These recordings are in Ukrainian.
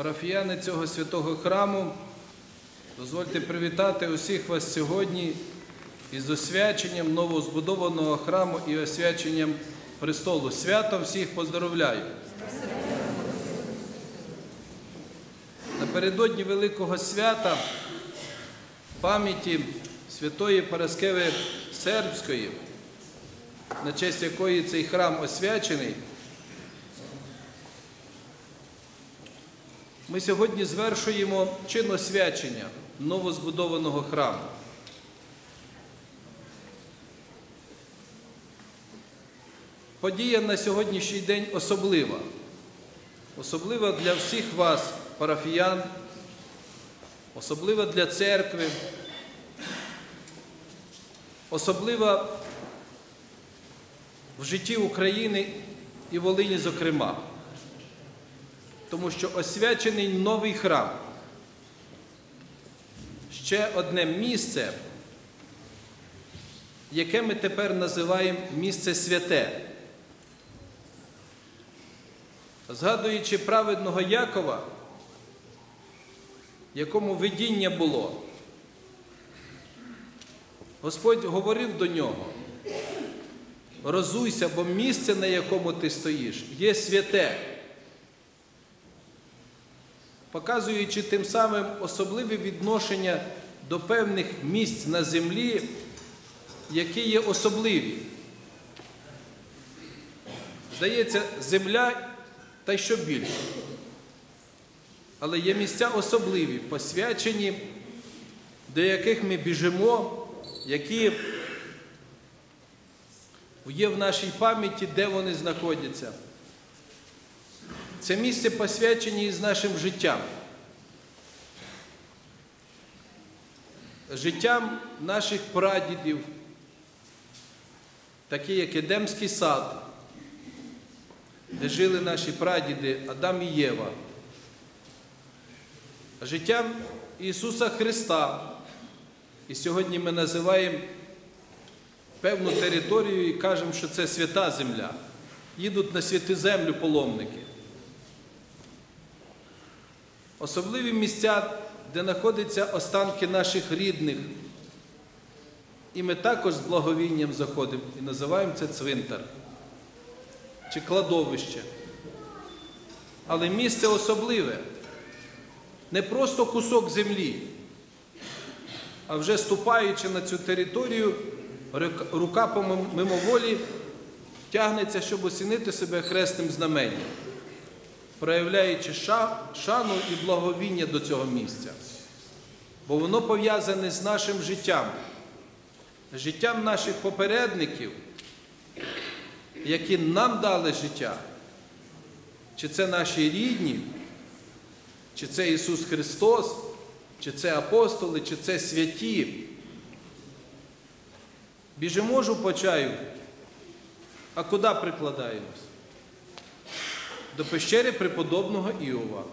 парафіяни цього святого храму, дозвольте привітати усіх вас сьогодні із освяченням новозбудованого храму і освяченням престолу. Святом всіх поздоровляю. Напередодні Великого свята пам'яті святої Параскеви Сербської, на честь якої цей храм освячений, ми сьогодні звершуємо чин освячення новозбудованого храму. Подія на сьогоднішній день особлива. Особлива для всіх вас, парафіян, особлива для церкви, особлива в житті України і Волині, зокрема. Тому що освячений новий храм. Ще одне місце, яке ми тепер називаємо місце святе. Згадуючи праведного Якова, якому видіння було, Господь говорив до нього, розуйся, бо місце, на якому ти стоїш, є святе, показуючи тим самим особливе відношення до певних місць на землі, які є особливі. Здається, земля та й що більше. Але є місця особливі, посвячені, до яких ми біжимо, які є в нашій пам'яті, де вони знаходяться. Це місце посвячені із нашим життям. Життям наших прадідів, такі як Едемський сад, де жили наші прадіди Адам і Єва. Життям Ісуса Христа. І сьогодні ми називаємо певну територію і кажемо, що це свята земля. Їдуть на святу землю паломники. Особливі місця, де знаходяться останки наших рідних. І ми також з благовінням заходимо і називаємо це цвинтар чи кладовище. Але місце особливе. Не просто кусок землі, а вже ступаючи на цю територію, рука мимоволі тягнеться, щоб осінити себе хресним знаменням, проявляючи шану і благовіння до цього місця. Бо воно пов'язане з нашим життям, з життям наших попередників, які нам дали життя. Чи це наші рідні, чи це Ісус Христос, чи це апостоли, чи це святі. Біжимо ж у почаю, а куди прикладаємось? До пещери преподобного Іова.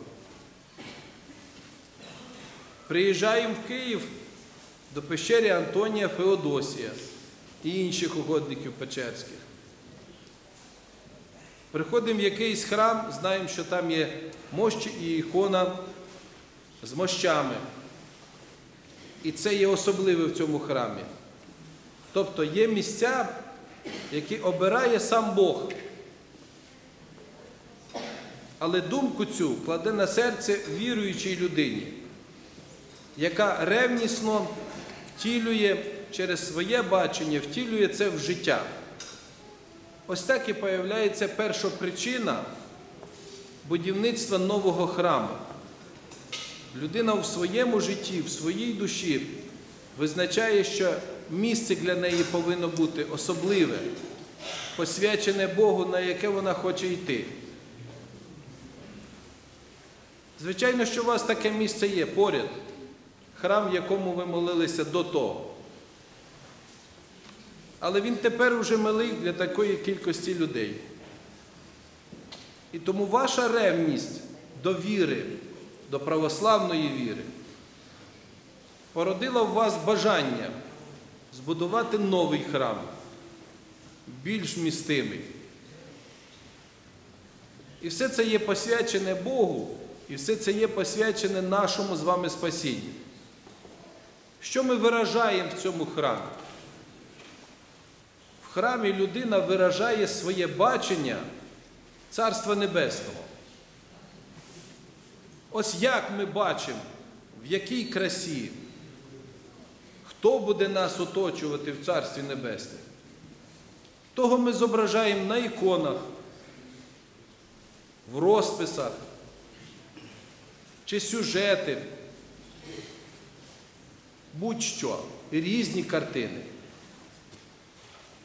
Приїжджаємо в Київ до пещери Антонія Феодосія і інших угодників Печерських. Приходимо в якийсь храм, знаємо, що там є мощі і ікона з мощами. І це є особливе в цьому храмі. Тобто є місця, які обирає сам Бог. Але думку цю кладе на серце віруючій людині, яка ревнісно втілює через своє бачення, втілює це в життя. Ось так і появляється перша причина будівництва нового храму. Людина в своєму житті, в своїй душі визначає, що місце для неї повинно бути особливе, посвячене Богу, на яке вона хоче йти. Звичайно, що у вас таке місце є поряд, храм, в якому ви молилися до того. Але він тепер уже малий для такої кількості людей. І тому ваша ревність до віри, до православної віри, породила в вас бажання збудувати новий храм, більш містимий. І все це є посвячене Богу І все це є посвячене нашому з вами спасінню. Що ми виражаємо в цьому храмі? В храмі людина виражає своє бачення Царства Небесного. Ось як ми бачимо, в якій красі, хто буде нас оточувати в Царстві Небесному. Того ми зображаємо на іконах, в розписах чи сюжети, будь-що, різні картини.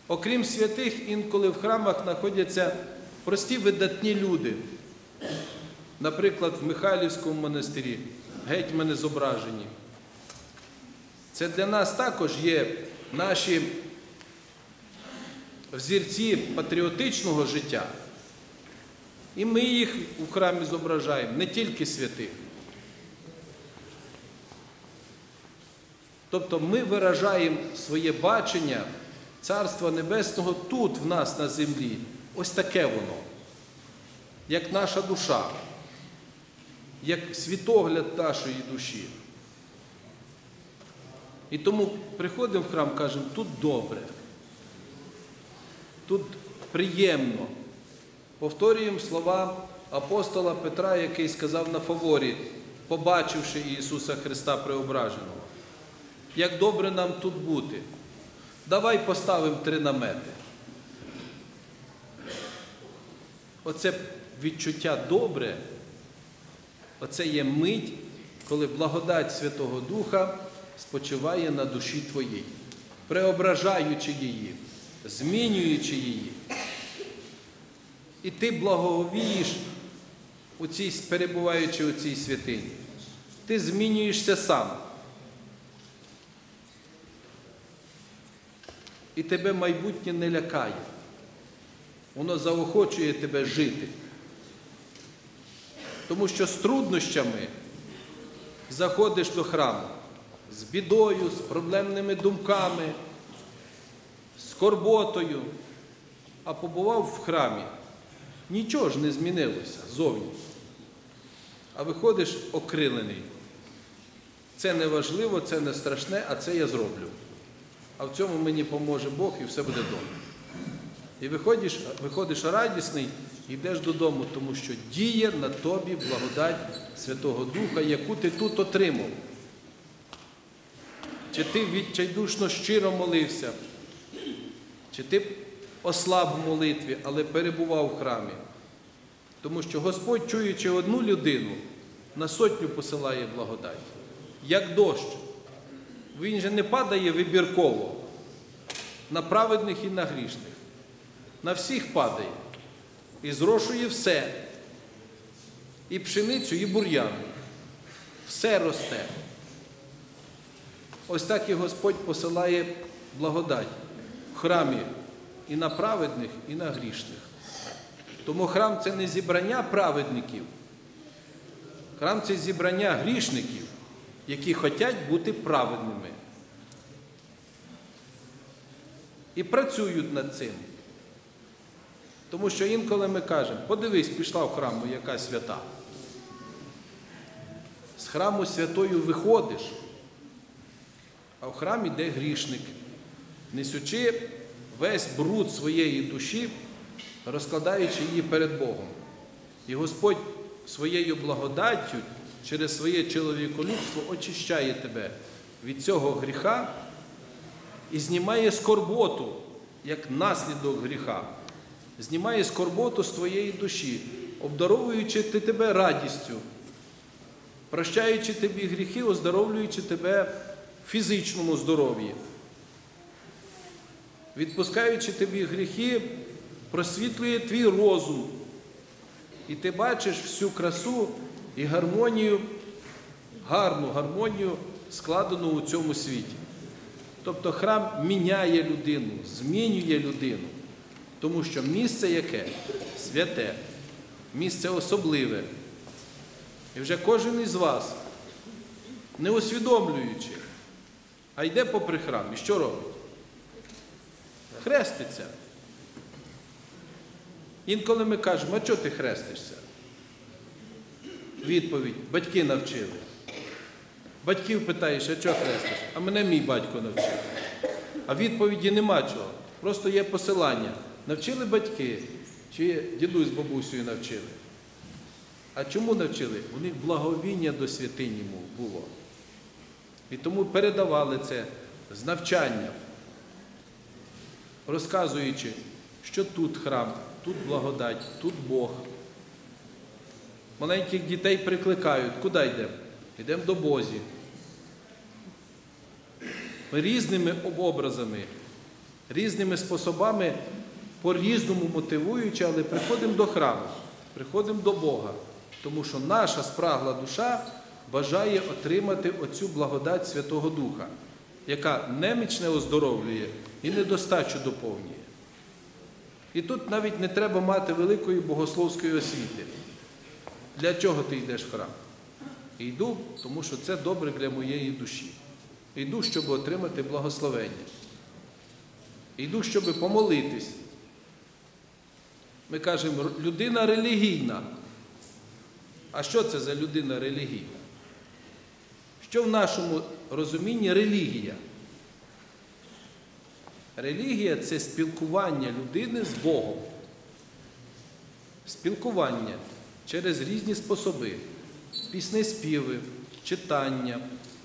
Окрім святих, інколи в храмах знаходяться прості видатні люди. Наприклад, в Михайлівському монастирі гетьмани зображені. Це для нас також є наші взірці патріотичного життя. І ми їх у храмі зображаємо, не тільки святих. Тобто ми виражаємо своє бачення Царства Небесного тут, в нас на землі. Ось таке воно, як наша душа, як світогляд нашої душі. І тому приходимо в храм, кажемо, тут добре, тут приємно. Повторюємо слова апостола Петра, який сказав на фаворі, побачивши Ісуса Христа Преображеного. Як добре нам тут бути. Давай поставимо три намети. Оце відчуття добре, оце є мить, коли благодать Святого Духа спочиває на душі твоїй, преображаючи її, змінюючи її. І ти благовієш, перебуваючи у цій святині. Ти змінюєшся сам. І тебе майбутнє не лякає. Воно заохочує тебе жити. Тому що з труднощами заходиш до храму, з бідою, з проблемними думками, з скорботою, а побував в храмі. Нічого ж не змінилося зовні. А виходиш окрилений. Це не важливо, це не страшне, а це я зроблю. А в цьому мені поможе Бог і все буде добре. І виходиш, виходиш радісний йдеш додому, тому що діє на тобі благодать Святого Духа, яку ти тут отримав. Чи ти відчайдушно щиро молився, чи ти ослаб в молитві, але перебував в храмі. Тому що Господь, чуючи одну людину, на сотню посилає благодать, як дощ. Він же не падає вибірково на праведних і на грішних. На всіх падає і зрошує все. І пшеницю, і бур'ян. Все росте. Ось так і Господь посилає благодать в храмі і на праведних, і на грішних. Тому храм це не зібрання праведників. Храм це зібрання грішників, які хочуть бути праведними. І працюють над цим. Тому що інколи ми кажемо, подивись, пішла в храму яка свята. З храму святою виходиш, а в храм іде грішник, несучи весь бруд своєї душі, розкладаючи її перед Богом. І Господь своєю благодаттю через своє чоловіколюбство очищає тебе від цього гріха і знімає скорботу як наслідок гріха. Знімає скорботу з твоєї душі, обдаровуючи тебе радістю, прощаючи тобі гріхи, оздоровлюючи тебе в фізичному здоров'ї, відпускаючи тобі гріхи, просвітлює твій розум. І ти бачиш всю красу і гармонію, гарну гармонію, складену у цьому світі. Тобто храм міняє людину, змінює людину. Тому що місце яке? Святе, місце особливе. І вже кожен із вас, не усвідомлюючи, а йде попри храм. І що робить? Хреститься. Інколи ми кажемо, а чого ти хрестишся? Відповідь батьки навчили. Батьків питаєш, а чого хрестиш? А мене мій батько навчив. А відповіді нема чого. Просто є посилання. Навчили батьки, чи дідусь з бабусею навчили. А чому навчили? У них благовіння до святині було. І тому передавали це з навчанням, розказуючи, що тут храм, тут благодать, тут Бог. Маленьких дітей прикликають, куди йдемо? Йдемо до Бозі. Ми різними образами, різними способами, по-різному мотивуючи, але приходимо до храму, приходимо до Бога, тому що наша спрагла душа бажає отримати оцю благодать Святого Духа, яка немічне оздоровлює і недостачу доповнює. І тут навіть не треба мати великої богословської освіти. Для чого ти йдеш в храм? Йду, тому що це добре для моєї душі. Йду, щоб отримати благословення. Йду, щоб помолитись. Ми кажемо, людина релігійна. А що це за людина релігійна? Що в нашому розумінні релігія? Релігія це спілкування людини з Богом. Спілкування через різні способи. Пісни співи, читання,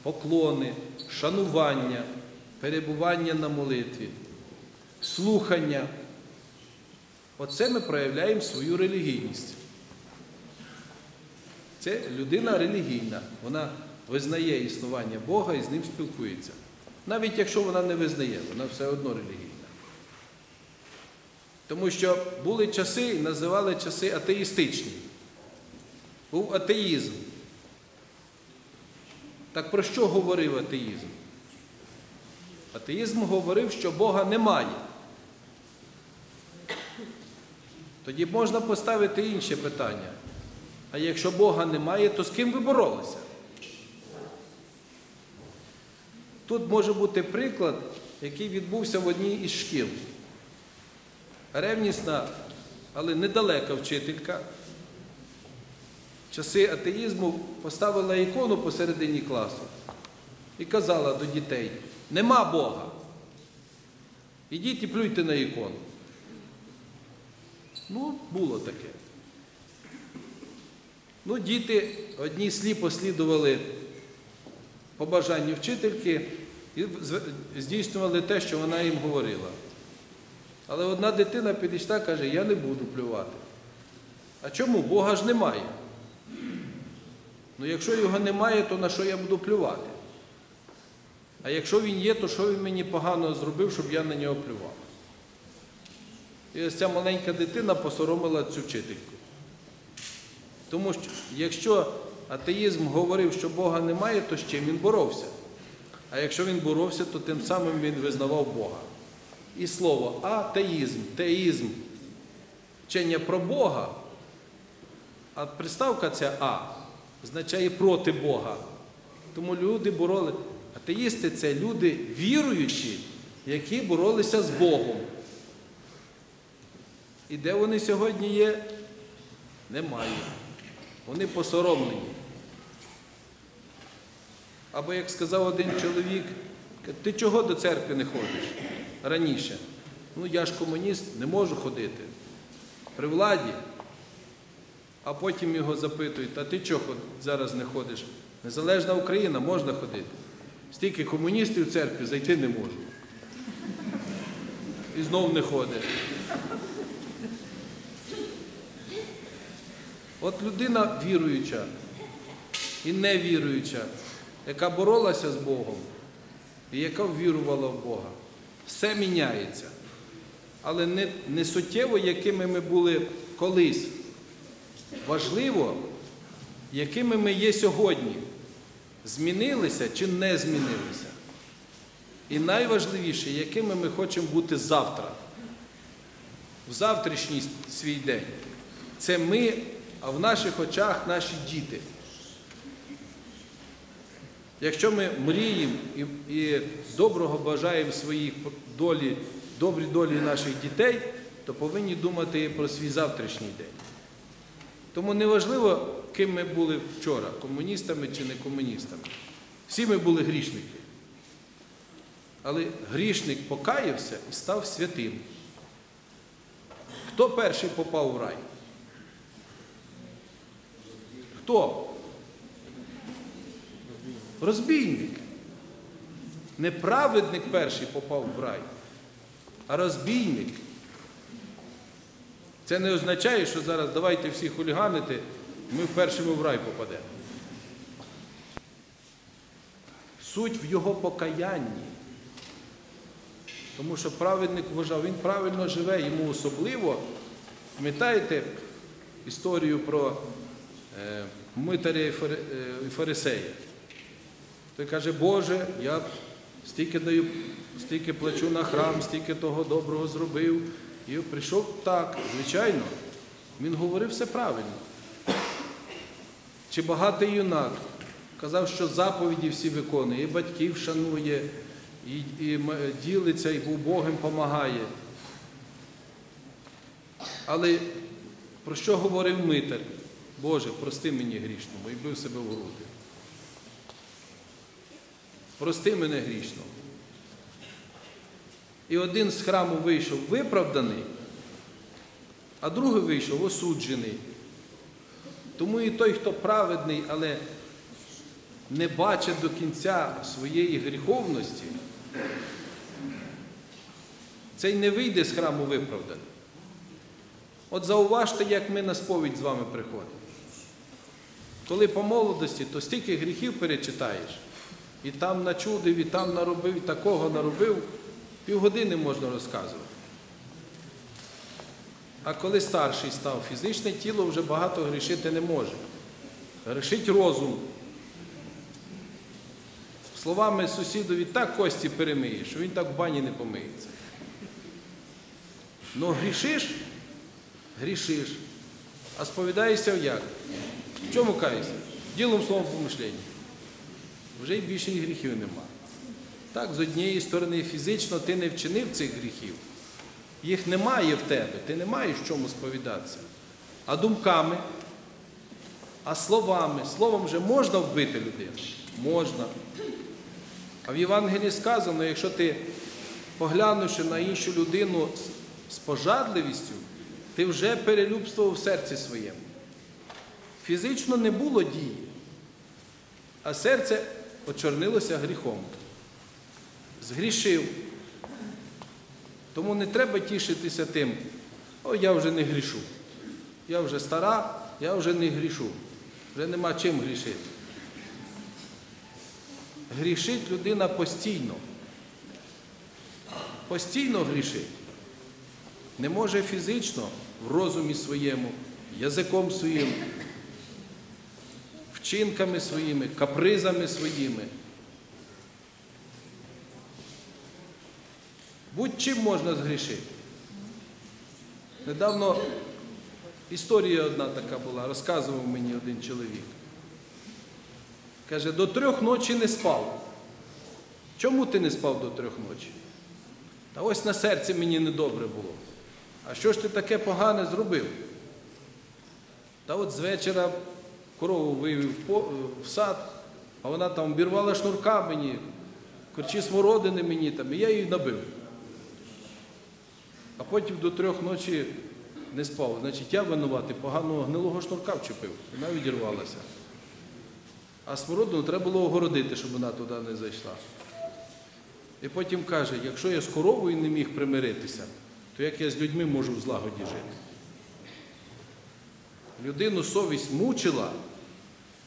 поклони, шанування, перебування на молитві, слухання. Оце ми проявляємо свою релігійність. Це людина релігійна. Вона визнає існування Бога і з ним спілкується. Навіть якщо вона не визнає, вона все одно релігійна. Тому що були часи, і називали часи атеїстичні. Був атеїзм. Так про що говорив атеїзм? Атеїзм говорив, що Бога немає. Тоді можна поставити інше питання. А якщо Бога немає, то з ким ви боролися? Тут може бути приклад, який відбувся в одній із шкіл. Ревнісна, але недалека вчителька. Часи атеїзму поставила ікону посередині класу і казала до дітей: нема Бога. Ідіть і плюйте на ікону. Ну, було таке. Ну, діти одні сліпо слідували побажанню вчительки і здійснювали те, що вона їм говорила. Але одна дитина підійшла каже, я не буду плювати. А чому? Бога ж немає. Ну, якщо його немає, то на що я буду плювати? А якщо він є, то що він мені погано зробив, щоб я на нього плював? І ось ця маленька дитина посоромила цю вчительку. Тому що якщо атеїзм говорив, що Бога немає, то з чим він боровся? А якщо він боровся, то тим самим він визнавав Бога. І слово атеїзм, теїзм, вчення про Бога, а приставка ця А означає проти Бога. Тому люди бороли. Атеїсти це люди віруючі, які боролися з Богом. І де вони сьогодні є? Немає. Вони посоромлені. Або, як сказав один чоловік, ти чого до церкви не ходиш раніше? Ну, я ж комуніст, не можу ходити. При владі. А потім його запитують, а ти чого зараз не ходиш? Незалежна Україна можна ходити. Стільки комуністів в церкві зайти не можу. І знов не ходить. От людина віруюча і невіруюча, яка боролася з Богом і яка ввірувала в Бога, все міняється. Але не, не суттєво, якими ми були колись. Важливо, якими ми є сьогодні. Змінилися чи не змінилися. І найважливіше, якими ми хочемо бути завтра, в завтрашній свій день. Це ми, а в наших очах наші діти. Якщо ми мріємо і, і доброго бажаємо своїх долі, добрі долі наших дітей, то повинні думати про свій завтрашній день. Тому неважливо, ким ми були вчора, комуністами чи не комуністами. Всі ми були грішники. Але грішник покаявся і став святим. Хто перший попав в рай? Хто? Розбійник. Не праведник перший попав в рай, а розбійник. Це не означає, що зараз давайте всі хуліганити, ми першими в рай попадемо. Суть в його покаянні. Тому що праведник вважав, він правильно живе, йому особливо. Пам'ятаєте історію про е, митаря і е, фарисея? Той каже, Боже, я стільки даю, стільки плачу на храм, стільки того доброго зробив. І прийшов так, звичайно, він говорив все правильно. Чи багатий юнак казав, що заповіді всі виконує, і батьків шанує, і, і ділиться, і Богом допомагає. Але про що говорив митар? Боже, прости мені грішному, і бив себе в груди. Прости мене грішного. І один з храму вийшов виправданий, а другий вийшов осуджений. Тому і той, хто праведний, але не бачить до кінця своєї гріховності, цей не вийде з храму виправданий. От зауважте, як ми на сповідь з вами приходимо. Коли по молодості, то стільки гріхів перечитаєш, і там начудив, і там наробив, і такого наробив, півгодини можна розказувати. А коли старший став, фізичне тіло вже багато грішити не може. Грішить розум. Словами сусідові так кості перемиє, що він так в бані не помиється. Ну грішиш, грішиш. А сповідаєшся як? В чому каєшся? Ділом словом помишлення. Вже й більше і гріхів нема. Так, з однієї сторони, фізично ти не вчинив цих гріхів. Їх немає в тебе, ти не маєш чому сповідатися. А думками, а словами. Словом вже можна вбити людину? Можна. А в Євангелії сказано, якщо ти, поглянувши на іншу людину з пожадливістю, ти вже перелюбствував в серці своєму. Фізично не було дії, а серце очорнилося гріхом. Згрішив. Тому не треба тішитися тим, о, я вже не грішу. Я вже стара, я вже не грішу. Вже нема чим грішити. Грішить людина постійно. Постійно грішить. Не може фізично в розумі своєму, язиком своїм, вчинками своїми, капризами своїми. Будь-чим можна згрішити. Недавно історія одна така була, розказував мені один чоловік. Каже, до трьох ночі не спав. Чому ти не спав до трьох ночі? Та ось на серці мені недобре було. А що ж ти таке погане зробив? Та от з вечора корову вивів в сад, а вона там обірвала шнурка мені, корчі смородини мені там, і я її набив. А потім до трьох ночі не спав. Значить, я винуватий, поганого гнилого шнурка вчепив, вона відірвалася. А смородину треба було огородити, щоб вона туди не зайшла. І потім каже, якщо я з коровою не міг примиритися, то як я з людьми можу в злагоді жити? Людину совість мучила,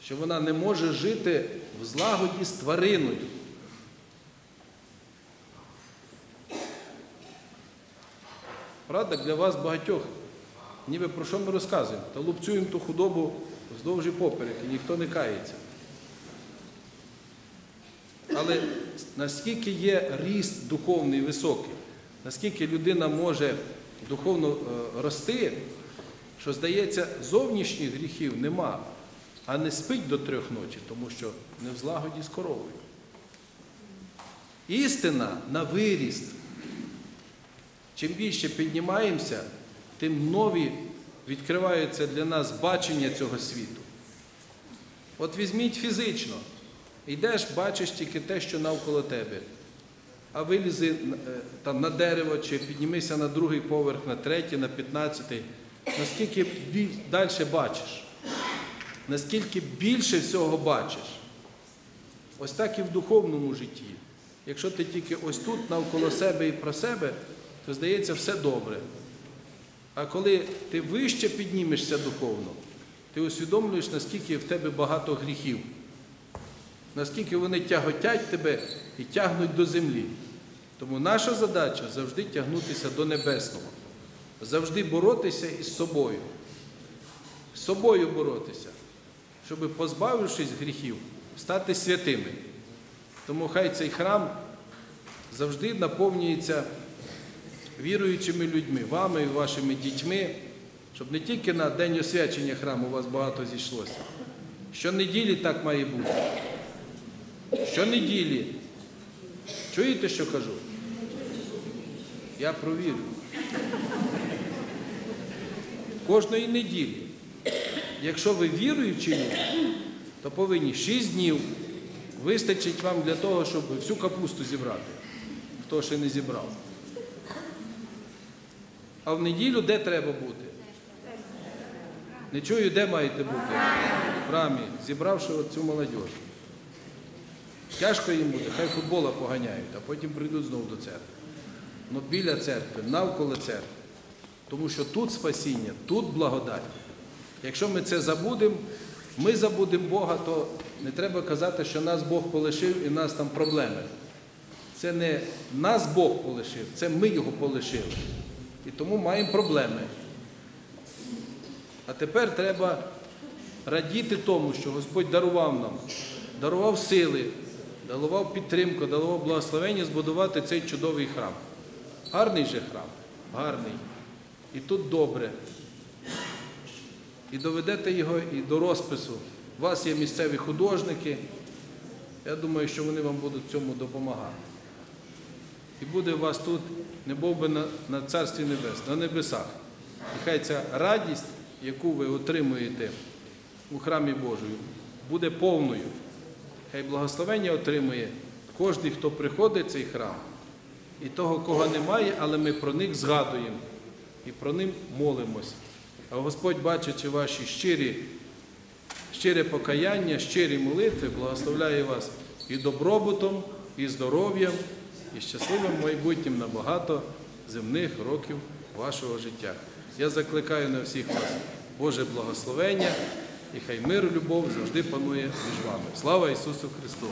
що вона не може жити в злагоді з твариною. Правда, для вас багатьох, ніби про що ми розказуємо? Та лупцюємо ту худобу вздовж і поперек, і ніхто не кається. Але наскільки є ріст духовний високий, наскільки людина може духовно е, рости, що здається, зовнішніх гріхів нема, а не спить до трьох ночі, тому що не в злагоді з коровою. Істина на виріст. Чим більше піднімаємося, тим нові відкриваються для нас бачення цього світу. От візьміть фізично. Йдеш, бачиш тільки те, що навколо тебе. А вилізи е, там, на дерево чи піднімися на другий поверх, на третій, на п'ятнадцятий. Наскільки далі бачиш, наскільки більше всього бачиш. Ось так і в духовному житті. Якщо ти тільки ось тут, навколо себе і про себе, то здається все добре. А коли ти вище піднімешся духовно, ти усвідомлюєш, наскільки в тебе багато гріхів, наскільки вони тяготять тебе і тягнуть до землі. Тому наша задача завжди тягнутися до небесного, завжди боротися із собою, з собою боротися, щоб, позбавившись гріхів, стати святими. Тому хай цей храм завжди наповнюється віруючими людьми, вами і вашими дітьми, щоб не тільки на день освячення храму у вас багато зійшлося. Щонеділі так має бути. Щонеділі. Чуєте, що кажу? Я провірю. Кожної неділі. Якщо ви віруючі, то повинні 6 днів вистачить вам для того, щоб всю капусту зібрати, хто ще не зібрав. А в неділю де треба бути? Не чую, де маєте бути? В храмі, зібравши цю молодь. Тяжко їм буде, хай футбола поганяють, а потім прийдуть знову до церкви. Ну біля церкви, навколо церкви. Тому що тут спасіння, тут благодать. Якщо ми це забудемо, ми забудемо Бога, то не треба казати, що нас Бог полишив і в нас там проблеми. Це не нас Бог полишив, це ми його полишили. І тому маємо проблеми. А тепер треба радіти тому, що Господь дарував нам, дарував сили, дарував підтримку, дарував благословення збудувати цей чудовий храм. Гарний же храм, гарний. І тут добре. І доведете його і до розпису. У вас є місцеві художники. Я думаю, що вони вам будуть цьому допомагати. І буде у вас тут, не був би на, на Царстві Небес, на небесах. Хай ця радість, яку ви отримуєте у храмі Божою, буде повною. Хай благословення отримує кожен, хто приходить в цей храм, і того, кого немає, але ми про них згадуємо і про них молимось. А Господь, бачачи ваші щирі, щире покаяння, щирі молитви, благословляє вас і добробутом, і здоров'ям, і щасливим майбутнім на багато земних років вашого життя. Я закликаю на всіх вас Боже благословення, і хай мир, любов завжди панує між вами. Слава Ісусу Христу!